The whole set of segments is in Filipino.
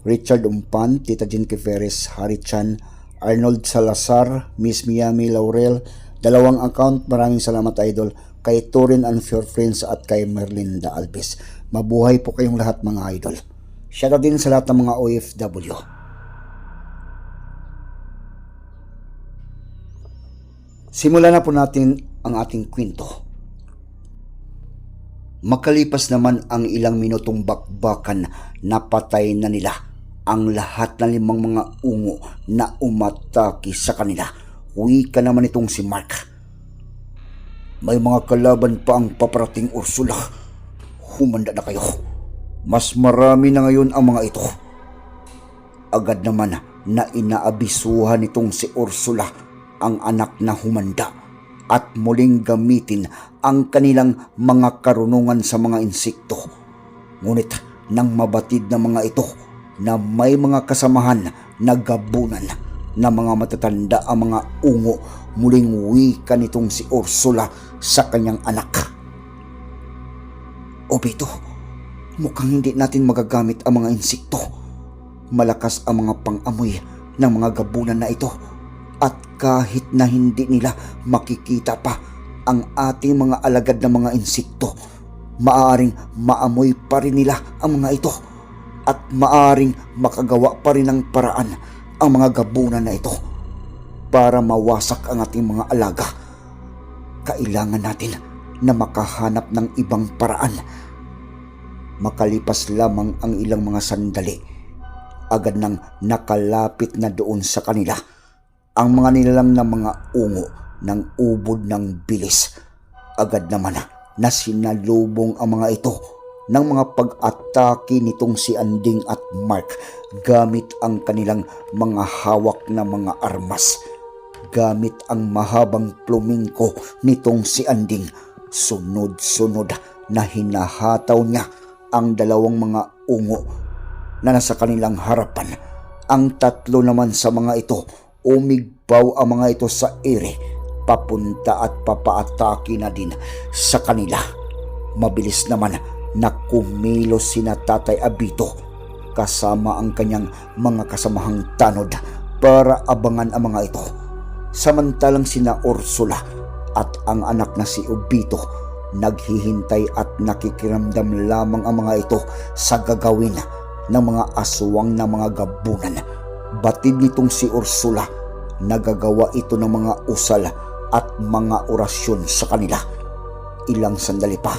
Richard Umpan, Tita Jean Kiferes, Harry Chan, Arnold Salazar, Miss Miami Laurel, dalawang account, maraming salamat idol, kay Torin and Your Friends at kay Merlinda Alves. Mabuhay po kayong lahat mga idol. Shoutout din sa lahat ng mga OFW. Simulan na po natin ang ating kwento. Makalipas naman ang ilang minutong bakbakan, napatay na nila ang lahat ng limang mga ungo na umataki sa kanila. Uwi ka naman itong si Mark. May mga kalaban pa ang paparating Ursula. Humanda na kayo. Mas marami na ngayon ang mga ito. Agad naman na inaabisuhan nitong si Ursula ang anak na humanda at muling gamitin ang kanilang mga karunungan sa mga insekto. Ngunit nang mabatid na mga ito na may mga kasamahan na gabunan na mga matatanda ang mga ungo muling wika nitong si Ursula sa kanyang anak. Obito, mukhang hindi natin magagamit ang mga insekto. Malakas ang mga pang-amoy ng mga gabunan na ito at kahit na hindi nila makikita pa ang ating mga alagad na mga insekto, maaring maamoy pa rin nila ang mga ito at maaring makagawa pa rin ng paraan ang mga gabunan na ito para mawasak ang ating mga alaga. Kailangan natin na makahanap ng ibang paraan. Makalipas lamang ang ilang mga sandali, agad nang nakalapit na doon sa kanila ang mga nilalang na mga ungo ng ubod ng bilis. Agad naman na sinalubong ang mga ito ng mga pag-atake nitong si Anding at Mark gamit ang kanilang mga hawak na mga armas. Gamit ang mahabang plumingko nitong si Anding, sunod-sunod na hinahataw niya ang dalawang mga ungo na nasa kanilang harapan. Ang tatlo naman sa mga ito, umigbaw ang mga ito sa ere, papunta at papaatake na din sa kanila. Mabilis naman na kumilos sina Tatay Abito kasama ang kanyang mga kasamahang tanod para abangan ang mga ito. Samantalang sina Ursula at ang anak na si Ubito naghihintay at nakikiramdam lamang ang mga ito sa gagawin ng mga aswang na mga gabunan. Batid nitong si Ursula, nagagawa ito ng mga usal at mga orasyon sa kanila. Ilang sandali pa,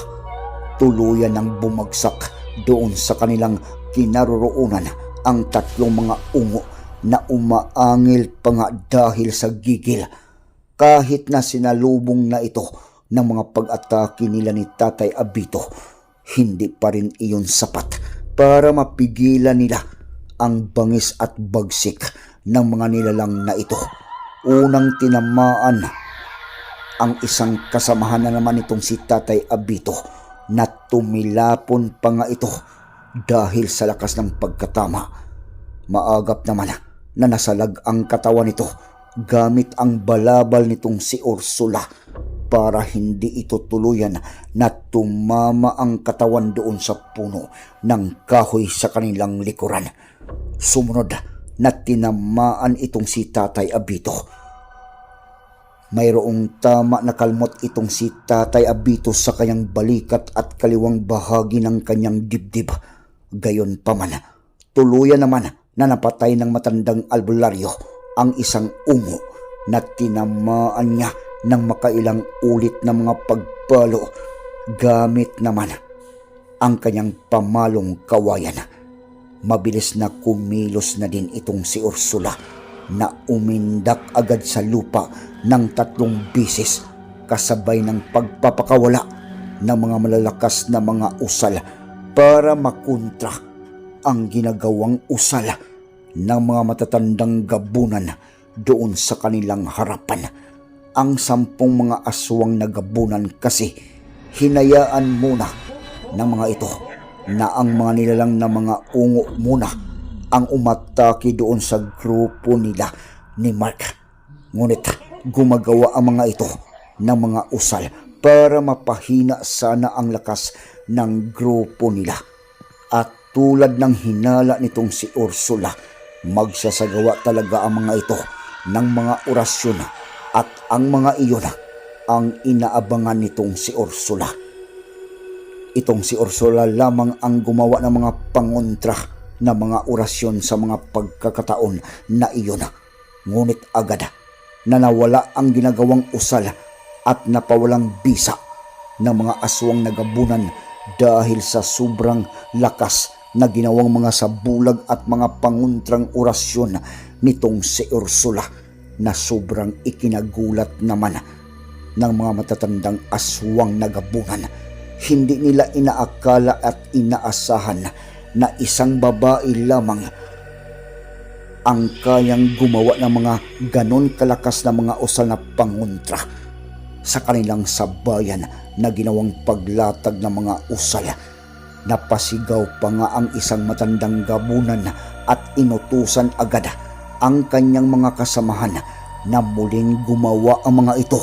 tuluyan ng bumagsak doon sa kanilang kinaroroonan ang tatlong mga ungo na umaangil pa nga dahil sa gigil. Kahit na sinalubong na ito ng mga pag-atake nila ni Tatay Abito, hindi pa rin iyon sapat para mapigilan nila ang bangis at bagsik ng mga nilalang na ito. Unang tinamaan ang isang kasamahan na naman itong si Tatay Abito na tumilapon pa nga ito dahil sa lakas ng pagkatama. Maagap naman na nasalag ang katawan nito gamit ang balabal nitong si Ursula para hindi ito tuluyan na tumama ang katawan doon sa puno ng kahoy sa kanilang likuran. Sumunod na tinamaan itong si Tatay Abito. Mayroong tama na kalmot itong si Tatay Abito sa kanyang balikat at kaliwang bahagi ng kanyang dibdib. Gayon pa man, tuluyan naman na napatay ng matandang albularyo ang isang ungo na tinamaan niya ng makailang ulit na mga pagpalo gamit naman ang kanyang pamalong kawayan. Mabilis na kumilos na din itong si Ursula na umindak agad sa lupa ng tatlong bisis kasabay ng pagpapakawala ng mga malalakas na mga usal para makontra ang ginagawang usal ng mga matatandang gabunan doon sa kanilang harapan. Ang sampung mga aswang na gabunan kasi hinayaan muna ng mga ito na ang mga nilalang na mga ungo muna ang umatake doon sa grupo nila ni Mark. Ngunit gumagawa ang mga ito ng mga usal para mapahina sana ang lakas ng grupo nila. At tulad ng hinala nitong si Ursula, magsasagawa talaga ang mga ito ng mga orasyon at ang mga iyon ang inaabangan nitong si Ursula. Itong si Ursula lamang ang gumawa ng mga pangontra na mga orasyon sa mga pagkakataon na iyon. Ngunit agad na nawala ang ginagawang usal at napawalang bisa ng mga aswang nagabunan dahil sa sobrang lakas na ginawang mga sabulag at mga panguntrang orasyon nitong si Ursula na sobrang ikinagulat naman ng mga matatandang aswang nagabunan. Hindi nila inaakala at inaasahan na isang babae lamang ang kayang gumawa ng mga ganon kalakas na mga usal na panguntra sa kanilang sabayan na ginawang paglatag ng mga usal. Napasigaw pa nga ang isang matandang gabunan at inutusan agad ang kanyang mga kasamahan na muling gumawa ang mga ito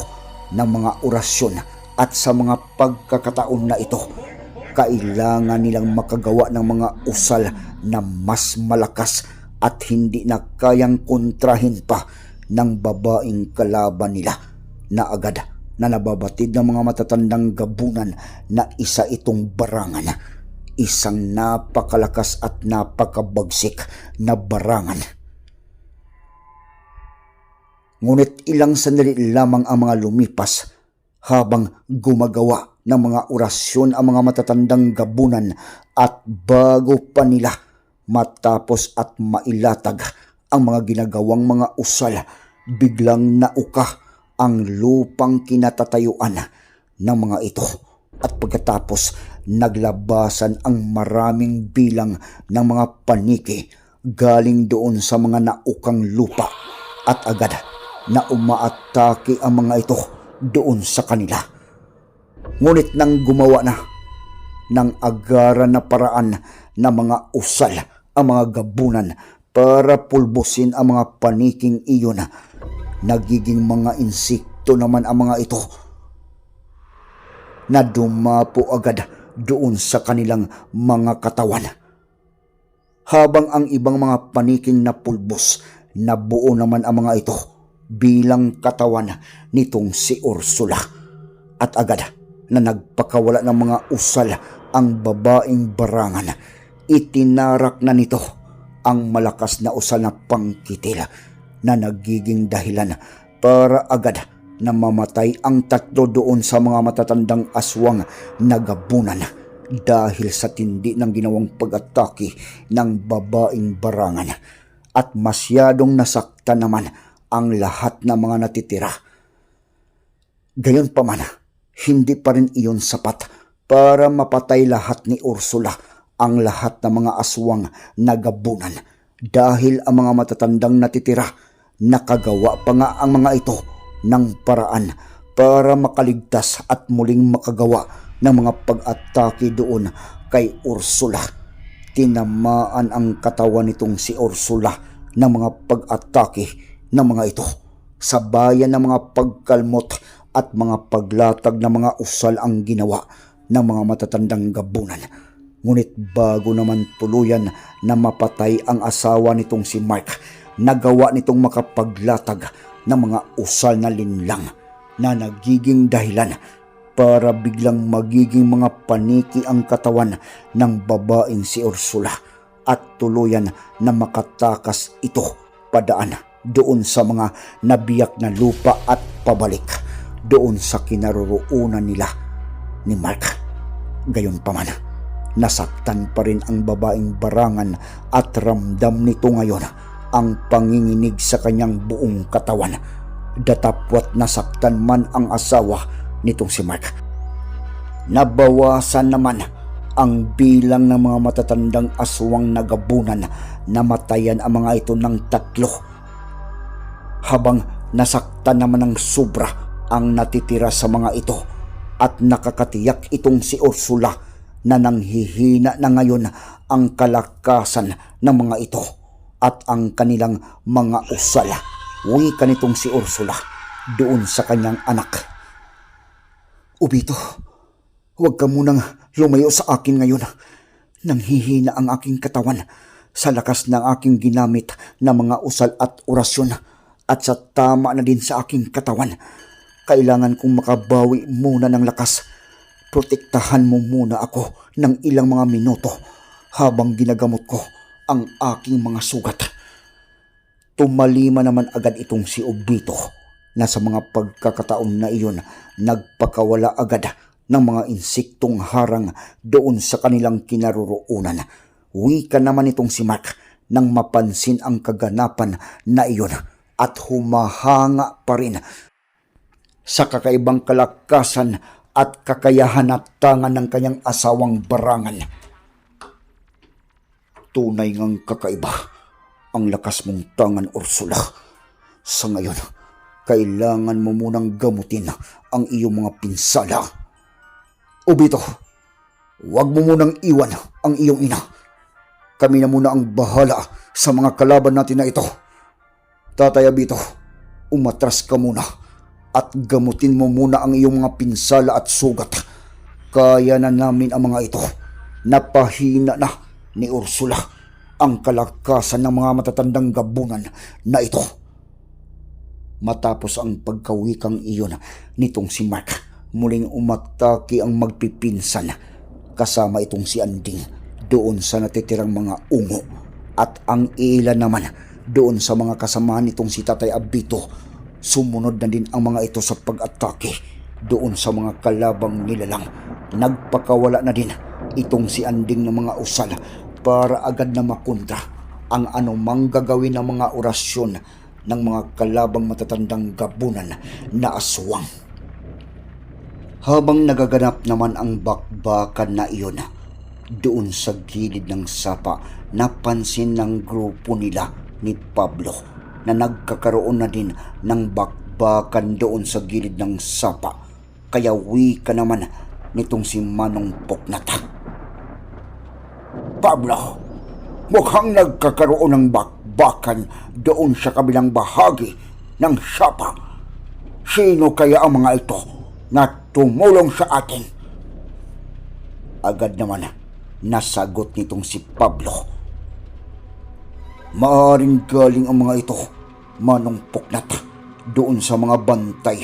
ng mga orasyon at sa mga pagkakataon na ito kailangan nilang makagawa ng mga usal na mas malakas at hindi na kayang kontrahin pa ng babaeng kalaban nila na agad na nababatid ng mga matatandang gabunan na isa itong barangan. Isang napakalakas at napakabagsik na barangan. Ngunit ilang sandali lamang ang mga lumipas habang gumagawa ng mga orasyon ang mga matatandang gabunan at bago pa nila matapos at mailatag ang mga ginagawang mga usal, biglang nauka ang lupang kinatatayuan ng mga ito. At pagkatapos naglabasan ang maraming bilang ng mga paniki galing doon sa mga naukang lupa at agad na umaatake ang mga ito doon sa kanila. Ngunit nang gumawa na ng agaran na paraan na mga usal ang mga gabunan para pulbusin ang mga paniking iyon, nagiging mga insekto naman ang mga ito na dumapo agad doon sa kanilang mga katawan. Habang ang ibang mga paniking na pulbos, nabuo naman ang mga ito bilang katawan nitong si Ursula. At agad na nagpakawala ng mga usal ang babaeng barangan, itinarak na nito ang malakas na usal na pangkitil na nagiging dahilan para agad na mamatay ang tatlo doon sa mga matatandang aswang na gabunan dahil sa tindi ng ginawang pag-atake ng babaeng barangan at masyadong nasakta naman ang lahat ng mga natitira. Gayon pa man, hindi pa rin iyon sapat para mapatay lahat ni Ursula ang lahat ng mga aswang na gabunan dahil ang mga matatandang natitira nakagawa pa nga ang mga ito ng paraan para makaligtas at muling makagawa ng mga pag-atake doon kay Ursula. Tinamaan ang katawan nitong si Ursula ng mga pag-atake ng mga ito sa bayan ng mga pagkalmot at mga paglatag ng mga usal ang ginawa ng mga matatandang gabunan. Ngunit bago naman tuluyan na mapatay ang asawa nitong si Mark, nagawa nitong makapaglatag ng mga usal na linlang na nagiging dahilan para biglang magiging mga paniki ang katawan ng babaeng si Ursula at tuluyan na makatakas ito padaan doon sa mga nabiyak na lupa at pabalik doon sa kinaroroonan nila ni Mark. Gayon pa man, nasaktan pa rin ang babaeng barangan at ramdam nito ngayon ang panginginig sa kanyang buong katawan. Datapwat nasaktan man ang asawa nitong si Mark. Nabawasan naman ang bilang ng mga matatandang aswang nagabunan namatayan ang mga ito ng tatlo habang nasaktan naman ng sobra ang natitira sa mga ito at nakakatiyak itong si Ursula na nanghihina na ngayon ang kalakasan ng mga ito at ang kanilang mga usala. Wika nitong si Ursula doon sa kanyang anak. Ubito, huwag ka munang lumayo sa akin ngayon. Nanghihina ang aking katawan sa lakas ng aking ginamit na mga usal at orasyon at sa tama na din sa aking katawan. Kailangan kong makabawi muna ng lakas. Protektahan mo muna ako ng ilang mga minuto habang ginagamot ko ang aking mga sugat. Tumalima naman agad itong si Obito na sa mga pagkakataon na iyon nagpakawala agad ng mga insektong harang doon sa kanilang kinaroroonan. Wika naman itong si Mark nang mapansin ang kaganapan na iyon at humahanga pa rin sa kakaibang kalakasan at kakayahan at tangan ng kanyang asawang barangan. Tunay ngang kakaiba ang lakas mong tangan, Ursula. Sa ngayon, kailangan mo munang gamutin ang iyong mga pinsala. Obito, huwag mo munang iwan ang iyong ina. Kami na muna ang bahala sa mga kalaban natin na ito. Tatay Abito, umatras ka muna at gamutin mo muna ang iyong mga pinsala at sugat. Kaya na namin ang mga ito. Napahina na ni Ursula ang kalakasan ng mga matatandang gabunan na ito. Matapos ang pagkawikang iyon nitong si Mark, muling umatake ang magpipinsan kasama itong si Anding doon sa natitirang mga ungo at ang ilan naman doon sa mga kasamahan nitong si Tatay Abito sumunod na din ang mga ito sa pag-atake doon sa mga kalabang nilalang nagpakawala na din itong si Anding ng mga usal para agad na makontra ang anumang gagawin ng mga orasyon ng mga kalabang matatandang gabunan na aswang. Habang nagaganap naman ang bakbakan na iyon, doon sa gilid ng sapa, napansin ng grupo nila ni Pablo na nagkakaroon na din ng bakbakan doon sa gilid ng sapa. Kaya wika naman nitong si Manong Poknata. Pablo, mukhang nagkakaroon ng bakbakan doon sa kabilang bahagi ng sapa. Sino kaya ang mga ito na tumulong sa atin? Agad naman nasagot nitong si Pablo. Maaring galing ang mga ito, manong puknat, doon sa mga bantay,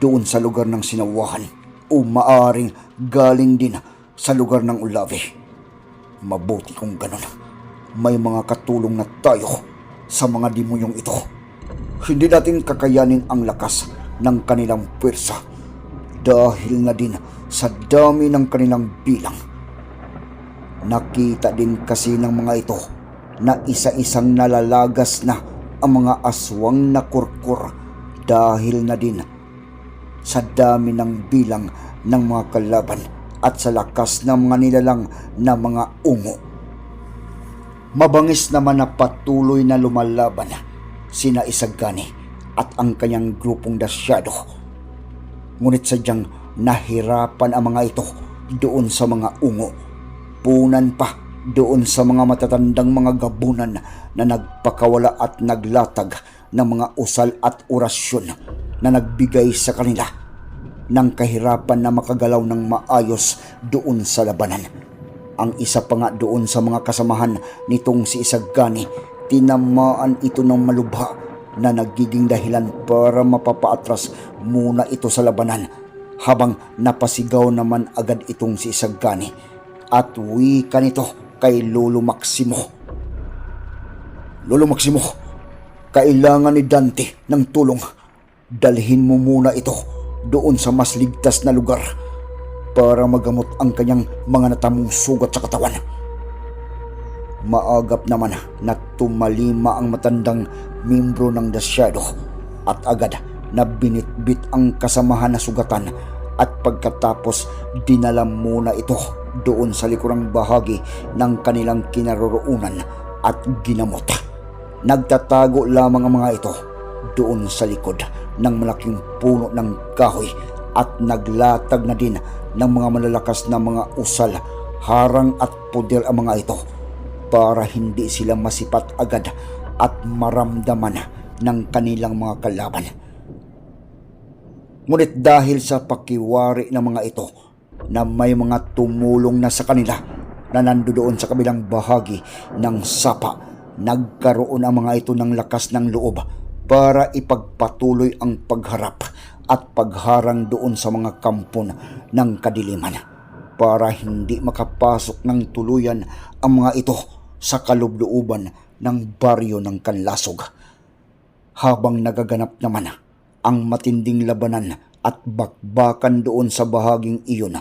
doon sa lugar ng sinawahan, o maaring galing din sa lugar ng ulawi. Mabuti kung ganun. May mga katulong na tayo sa mga demonyong ito. Hindi natin kakayanin ang lakas ng kanilang pwersa dahil na din sa dami ng kanilang bilang. Nakita din kasi ng mga ito na isa-isang nalalagas na ang mga aswang na kurkur dahil na din sa dami ng bilang ng mga kalaban at sa lakas ng mga nilalang na mga ungo. Mabangis naman na patuloy na lumalaban sina Isagani at ang kanyang grupong dasyado. Ngunit sadyang nahirapan ang mga ito doon sa mga ungo. Punan pa doon sa mga matatandang mga gabunan na nagpakawala at naglatag ng mga usal at orasyon na nagbigay sa kanila ng kahirapan na makagalaw ng maayos doon sa labanan. Ang isa pa nga doon sa mga kasamahan nitong si Isagani, tinamaan ito ng malubha na nagiging dahilan para mapapaatras muna ito sa labanan habang napasigaw naman agad itong si Isagani at wika nito kay Lolo Maximo. Lolo Maximo, kailangan ni Dante ng tulong. Dalhin mo muna ito doon sa mas ligtas na lugar para magamot ang kanyang mga natamong sugat sa katawan. Maagap naman na tumalima ang matandang membro ng dasyado at agad na binitbit ang kasamahan na sugatan at pagkatapos dinala muna ito doon sa likurang bahagi ng kanilang kinaroroonan at ginamot. Nagtatago lamang ang mga ito doon sa likod ng malaking puno ng kahoy at naglatag na din ng mga malalakas na mga usal, harang at puder ang mga ito para hindi sila masipat agad at maramdaman ng kanilang mga kalaban. Ngunit dahil sa pakiwari ng mga ito na may mga tumulong na sa kanila na nandoon sa kabilang bahagi ng sapa, nagkaroon ang mga ito ng lakas ng loob para ipagpatuloy ang pagharap at pagharang doon sa mga kampon ng kadiliman para hindi makapasok ng tuluyan ang mga ito sa kalubluuban ng baryo ng Kanlasog. Habang nagaganap naman ang matinding labanan at bakbakan doon sa bahaging iyon,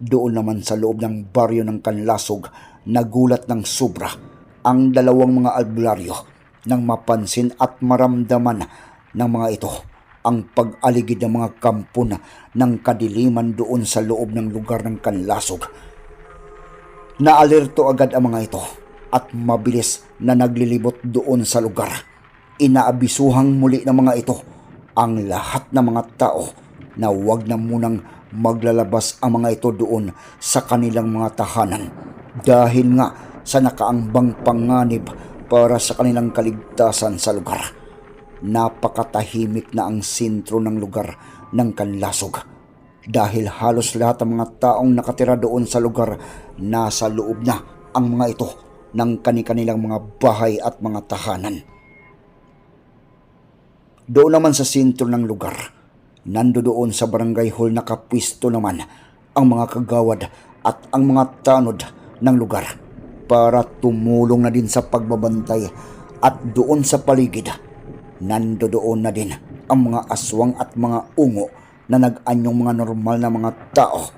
doon naman sa loob ng baryo ng Kanlasog, nagulat ng sobra ang dalawang mga albularyo nang mapansin at maramdaman ng mga ito ang pag-aligid ng mga kampon ng kadiliman doon sa loob ng lugar ng Kanlasog. Naalerto agad ang mga ito at mabilis na naglilibot doon sa lugar. Inaabisuhang muli ng mga ito ang lahat ng mga tao na huwag na munang maglalabas ang mga ito doon sa kanilang mga tahanan dahil nga sa nakaangbang panganib para sa kanilang kaligtasan sa lugar. Napakatahimik na ang sentro ng lugar ng Kanlasog dahil halos lahat ng mga taong nakatira doon sa lugar nasa loob na ang mga ito ng kani-kanilang mga bahay at mga tahanan. Doon naman sa sentro ng lugar, nando doon sa barangay hall nakapwisto naman ang mga kagawad at ang mga tanod ng lugar para tumulong na din sa pagbabantay at doon sa paligid, nando doon na din ang mga aswang at mga ungo na nag-anyong mga normal na mga tao.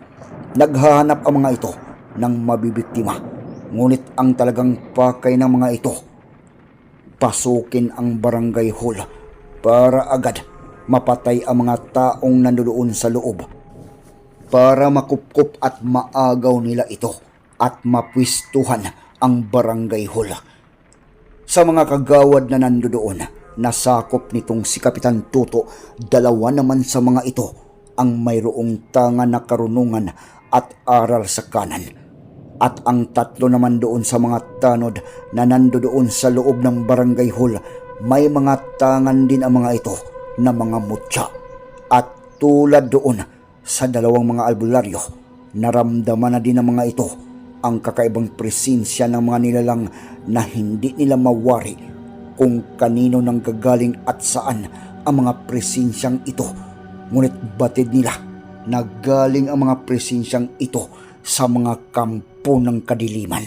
Naghahanap ang mga ito ng mabibiktima. Ngunit ang talagang pakay ng mga ito, pasukin ang barangay hall para agad mapatay ang mga taong nandoon sa loob para makupkup at maagaw nila ito at mapwistuhan ang barangay hall. Sa mga kagawad na nandoon, nasakop nitong si Kapitan Tuto, dalawa naman sa mga ito ang mayroong tanga na karunungan at aral sa kanan. At ang tatlo naman doon sa mga tanod na nandoon sa loob ng barangay hall, may mga tangan din ang mga ito na mga mutya. At tulad doon sa dalawang mga albularyo, naramdaman na din ng mga ito ang kakaibang presensya ng mga nilalang na hindi nila mawari kung kanino nang gagaling at saan ang mga presensyang ito. Ngunit batid nila na galing ang mga presensyang ito sa mga kampo ng kadiliman.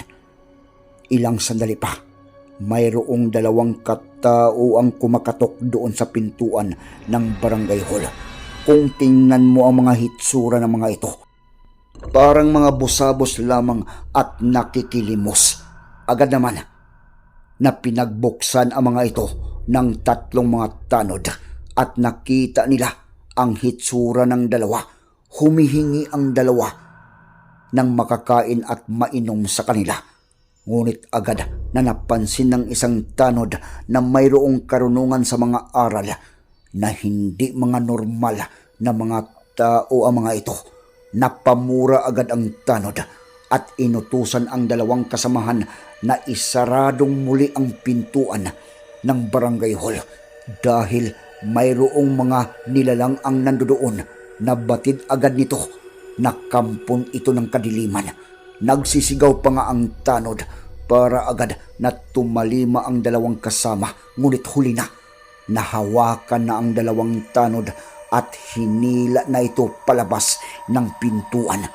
Ilang sandali pa, mayroong dalawang katao ang kumakatok doon sa pintuan ng barangay hall. Kung tingnan mo ang mga hitsura ng mga ito, parang mga busabos lamang at nakikilimos. Agad naman na pinagbuksan ang mga ito ng tatlong mga tanod at nakita nila ang hitsura ng dalawa. Humihingi ang dalawa ng makakain at mainom sa kanila. Ngunit agad na napansin ng isang tanod na mayroong karunungan sa mga aral na hindi mga normal na mga tao ang mga ito. Napamura agad ang tanod at inutusan ang dalawang kasamahan na isaradong muli ang pintuan ng barangay hall dahil mayroong mga nilalang ang nandoon na batid agad nito na kampon ito ng kadiliman. Nagsisigaw pa nga ang tanod para agad na tumalima ang dalawang kasama ngunit huli na. Nahawakan na ang dalawang tanod at hinila na ito palabas ng pintuan.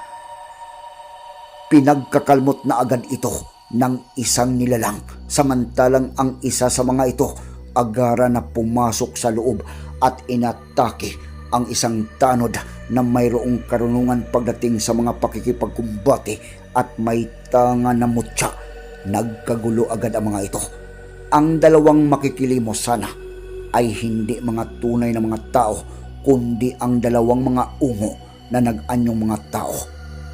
Pinagkakalmot na agad ito ng isang nilalang samantalang ang isa sa mga ito agara na pumasok sa loob at inatake ang isang tanod na mayroong karunungan pagdating sa mga pakikipagkumbate at may tanga na mutya. Nagkagulo agad ang mga ito. Ang dalawang makikilimos sana ay hindi mga tunay na mga tao kundi ang dalawang mga ungo na nag-anyong mga tao.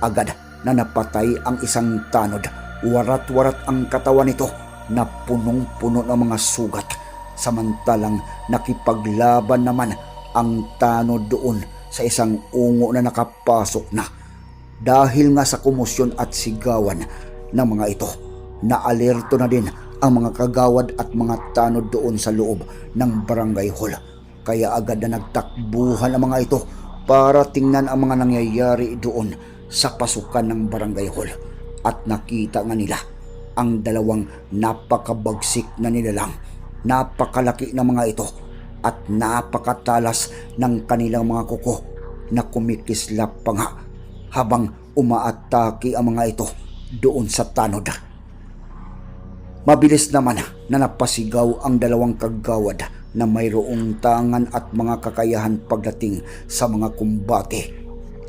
Agad na napatay ang isang tanod. Warat-warat ang katawan nito na punong-puno ng mga sugat. Samantalang nakipaglaban naman ang tanod doon sa isang ungo na nakapasok na. Dahil nga sa kumusyon at sigawan ng mga ito, naalerto na din ang mga kagawad at mga tanod doon sa loob ng barangay hall. Kaya agad na nagtakbuhan ang mga ito para tingnan ang mga nangyayari doon sa pasukan ng barangay hall. At nakita nga nila ang dalawang napakabagsik na nilalang. Napakalaki na mga ito at napakatalas ng kanilang mga kuko na kumikislap pa nga habang umaatake ang mga ito doon sa tanod. Mabilis naman na napasigaw ang dalawang kagawad na mayroong tangan at mga kakayahan pagdating sa mga kumbate.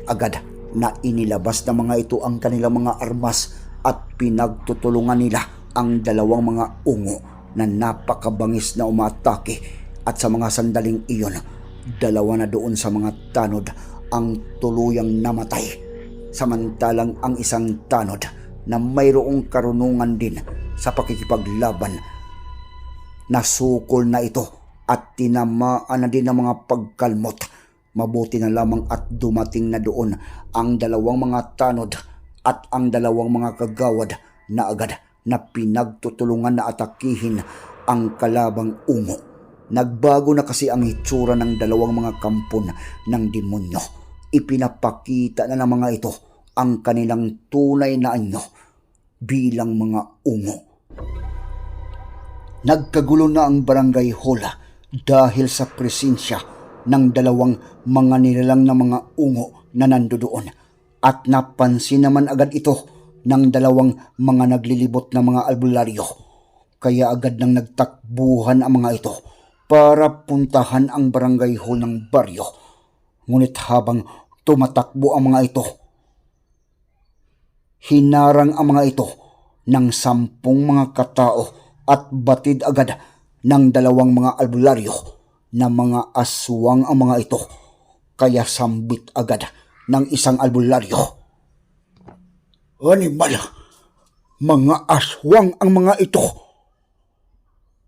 Agad na inilabas ng mga ito ang kanilang mga armas at pinagtutulungan nila ang dalawang mga ungo na napakabangis na umatake at sa mga sandaling iyon, dalawa na doon sa mga tanod ang tuluyang namatay. Samantalang ang isang tanod na mayroong karunungan din sa pakikipaglaban nasukol na ito at tinamaan na din ng mga pagkalmot. Mabuti na lamang at dumating na doon ang dalawang mga tanod at ang dalawang mga kagawad na agad na pinagtutulungan na atakihin ang kalabang ungo. Nagbago na kasi ang hitsura ng dalawang mga kampon ng demonyo. Ipinapakita na ng mga ito ang kanilang tunay na anyo bilang mga ungo. Nagkagulo na ang barangay hola dahil sa presensya ng dalawang mga nilalang na mga ungo na nandoon at napansin naman agad ito ng dalawang mga naglilibot na mga albularyo. Kaya agad nang nagtakbuhan ang mga ito para puntahan ang barangay hall ng baryo. Ngunit habang tumatakbo ang mga ito, hinarang ang mga ito ng sampung mga katao at batid agad ng dalawang mga albularyo na mga aswang ang mga ito. Kaya sambit agad ng isang albularyo. Animal, mga aswang ang mga ito.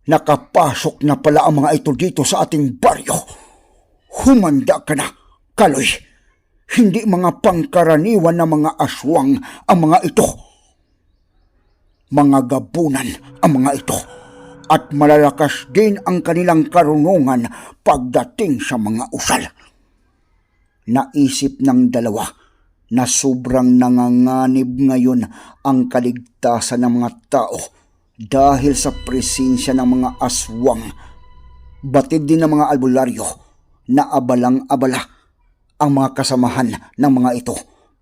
Nakapasok na pala ang mga ito dito sa ating baryo. Humanda ka na, Kaloy. Hindi mga pangkaraniwan na mga aswang ang mga ito. Mga gabunan ang mga ito. At malalakas din ang kanilang karunungan pagdating sa mga usal. Naisip ng dalawa na sobrang nanganganib ngayon ang kaligtasan ng mga tao dahil sa presensya ng mga aswang. Batid din ng mga albularyo na abalang-abala ang mga kasamahan ng mga ito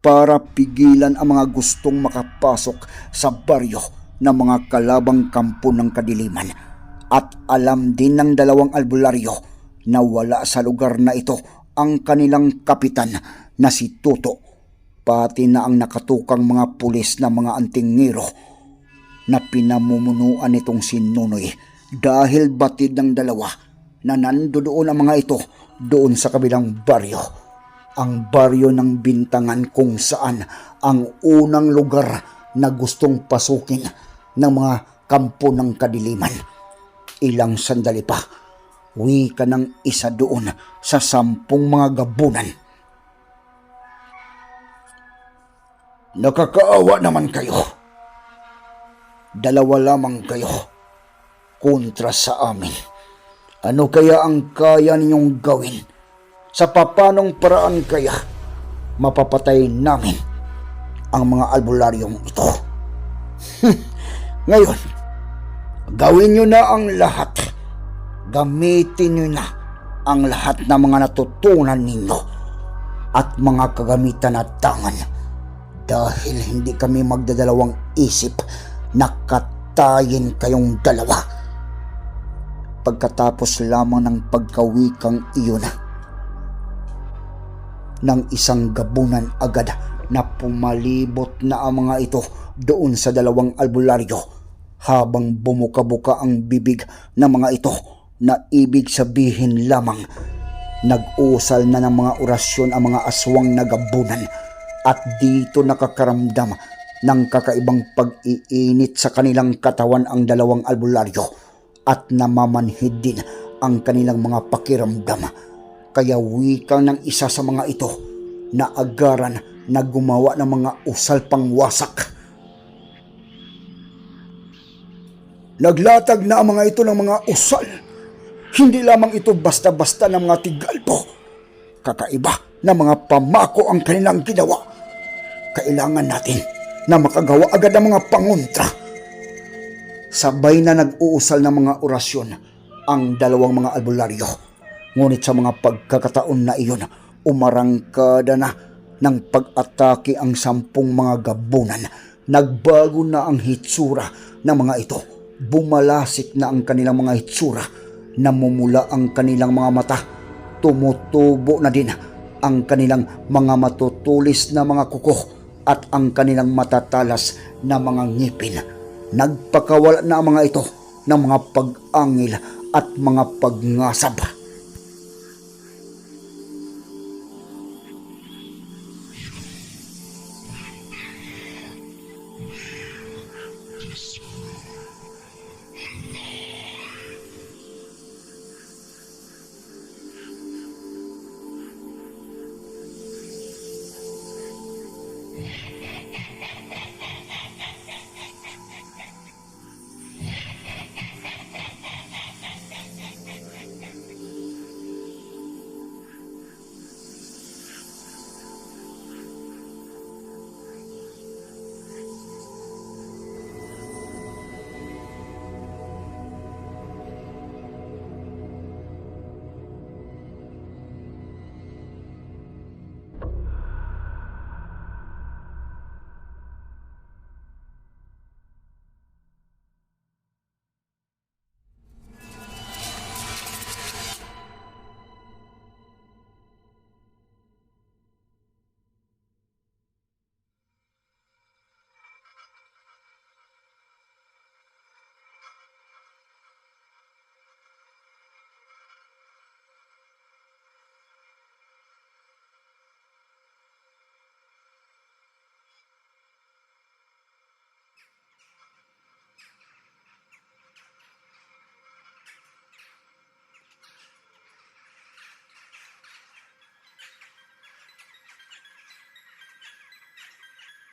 para pigilan ang mga gustong makapasok sa baryo ng mga kalabang kampo ng kadiliman. At alam din ng dalawang albularyo na wala sa lugar na ito ang kanilang kapitan na si Tuto, pati na ang nakatukang mga pulis na mga antingero na pinamumunuan nitong si Nunoy dahil batid ng dalawa na nandoon ang mga ito doon sa kabilang baryo. Ang baryo ng bintangan kung saan ang unang lugar na gustong pasukin ng mga kampo ng kadiliman. Ilang sandali pa, uwi ka ng isa doon sa sampung mga gabunan. Nakakaawa naman kayo. Dalawa lamang kayo kontra sa amin. Ano kaya ang kaya ninyong gawin? Sa papanong paraan kaya mapapatay namin ang mga albularyong ito? Ngayon, gawin nyo na ang lahat. Gamitin nyo na ang lahat ng mga natutunan ninyo at mga kagamitan at tangan dahil hindi kami magdadalawang isip na katayin kayong dalawa. Pagkatapos lamang ng pagkawikang iyon ng isang gabunan agad na pumalibot na ang mga ito doon sa dalawang albularyo habang bumuka-buka ang bibig ng mga ito na ibig sabihin lamang nag-usal na ng mga orasyon ang mga aswang na gabunan at dito nakakaramdam ng kakaibang pag-iinit sa kanilang katawan ang dalawang albularyo at namamanhid din ang kanilang mga pakiramdam. Kaya wika ng isa sa mga ito na agaran na gumawa ng mga usal pangwasak. Naglatag na ang mga ito ng mga usal. Hindi lamang ito basta-basta ng mga tigalpo. Kakaiba na mga pamako ang kanilang ginawa. Kailangan natin na makagawa agad ng mga pangontra. Sabay na nag-uusal ng mga orasyon ang dalawang mga albularyo. Ngunit sa mga pagkakataon na iyon, umarangkada na ng pag-atake ang sampung mga gabunan. Nagbago na ang hitsura ng mga ito. Bumalasik na ang kanilang mga hitsura. Namumula ang kanilang mga mata. Tumutubo na din ang kanilang mga matutulis na mga kuko at ang kanilang matatalas na mga ngipin. Nagpakawala na ang mga ito ng mga pag-angil at mga pagngasab.